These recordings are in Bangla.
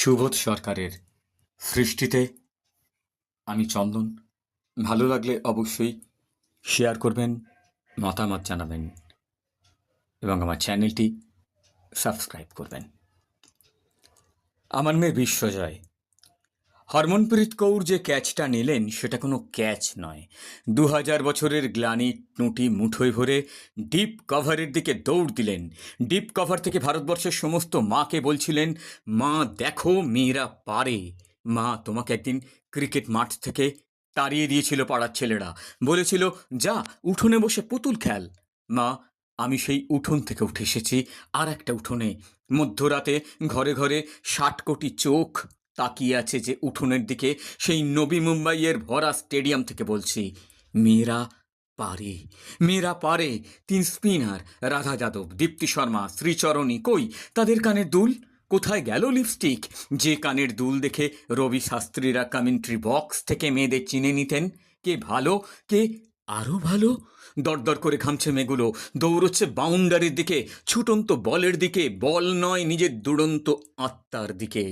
সুবোধ সরকারের সৃষ্টিতে আমি চন্দন। ভালো লাগলে অবশ্যই শেয়ার করবেন, মতামত জানাবেন এবং আমার চ্যানেলটি সাবস্ক্রাইব করবেন। আমার মেয়ে বিশ্বজয়। হরমনপ্রীত কৌর যে ক্যাচটা নিলেন, সেটা কোনো ক্যাচ নয়। দু হাজার বছরের গ্লানি টুঁটি মুঠোয় ভরে ডিপ কভারের দিকে দৌড় দিলেন। ডিপ কভার থেকে ভারতবর্ষের সমস্ত মাকে বলছিলেন, মা, দেখো মেয়েরা পারে। মা তোমাকে একদিন ক্রিকেট মাঠ থেকে তাড়িয়ে দিয়েছিল পাড়ার ছেলেরা। বলেছিল, যা, উঠোনে বসে পুতুল খেল। মা, আমি সেই উঠোন থেকে উঠে এসেছি, আর একটা উঠোনে। মধ্যরাতে ঘরে ঘরে ষাট কোটি চোখ তাকিয়ে আছে যে উঠোনের দিকে সেই নবী মুম্বাইয়ের ভরা স্টেডিয়াম থেকে বলছি মেয়েরা পারে মেয়েরা পারে, তিন স্পিনার, রাধা যাদব, দীপ্তি শর্মা, শ্রীচরণী কই, তাদের কানের দুল? কোথায় গেল লিপস্টিক? যে কানের দুল দেখে রবি শাস্ত্রীরা কমেন্ট্রি বক্স থেকে মেয়েদের চিনে নিতেন। কে ভালো, কে আরও ভালো? দরদর করে ঘামছে মেয়েগুলো, দৌড়চ্ছে বাউন্ডারির দিকে, ছুটন্ত বলের দিকে, বল নয় নিজের দুরন্ত আত্মার দিকে।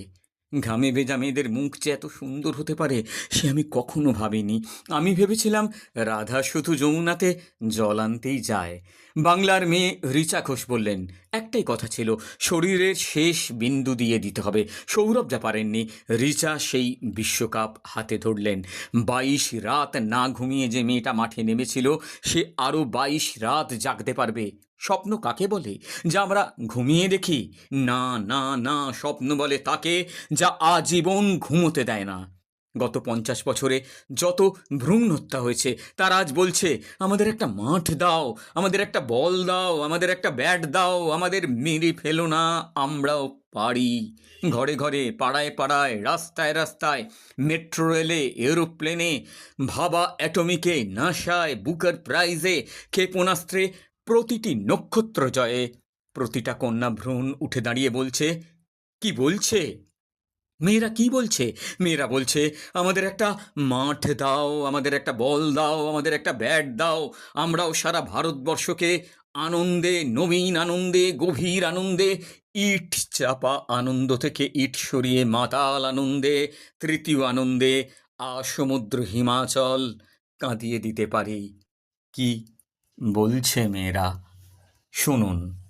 ঘামে ভেজা মেয়েদের মুখ যে এত সুন্দর হতে পারে, সে আমি কখনো ভাবিনি। আমি ভেবেছিলাম রাধা শুধু যমুনাতে জল আনতেই যায়। বাংলার মেয়ে রিচা ঘোষ বললেন, একটাই কথা ছিল, শরীরের শেষ বিন্দু দিয়ে দিতে হবে। সৌরভ যা পারেননি রিচা সেই বিশ্বকাপ হাতে ধরলেন। বাইশ রাত না ঘুমিয়ে যে মেয়েটা মাঠে নেমেছিল, সে আরও বাইশ রাত জাগতে পারবে স্বপ্ন কাকে বলে? যা আমরা ঘুমিয়ে দেখি। না না না, স্বপ্ন বলে তাকে যা আজীবন ঘুমোতে দেয় না। গত পঞ্চাশ বছরে যত ভ্রূণ হত্যা হয়েছে, তার আজ বলছে, আমাদের একটা মাঠ দাও, আমাদের একটা বল দাও, আমাদের একটা ব্যাট দাও, আমাদের মেরে ফেলো না, আমরাও পারি। ঘরে ঘরে, পাড়ায় পাড়ায়, রাস্তায় রাস্তায়, মেট্রো রেলে, এরোপ্লেনে, ভাবা অ্যাটমিকে, নাসায়, বুকার প্রাইজে, ক্ষেপণাস্ত্রে প্রতিটি নক্ষত্র জয়ে প্রতিটা কন্যা ভ্রূণ উঠে দাঁড়িয়ে বলছে, কি বলছে? মেয়েরা কি বলছে? মেয়েরা বলছে, আমাদের একটা মাঠ দাও, আমাদের একটা বল দাও, আমাদের একটা ব্যাট দাও, আমরাও সারা ভারতবর্ষকে আনন্দে, নবীন আনন্দে, গভীর আনন্দে, ইট চাপা আনন্দ থেকে ইট সরিয়ে মাতাল আনন্দে, তৃতীয় আনন্দে আসমুদ্র হিমাচল কাঁদিয়ে দিতে পারি। কি বলছে মেয়েরা। শুনুন।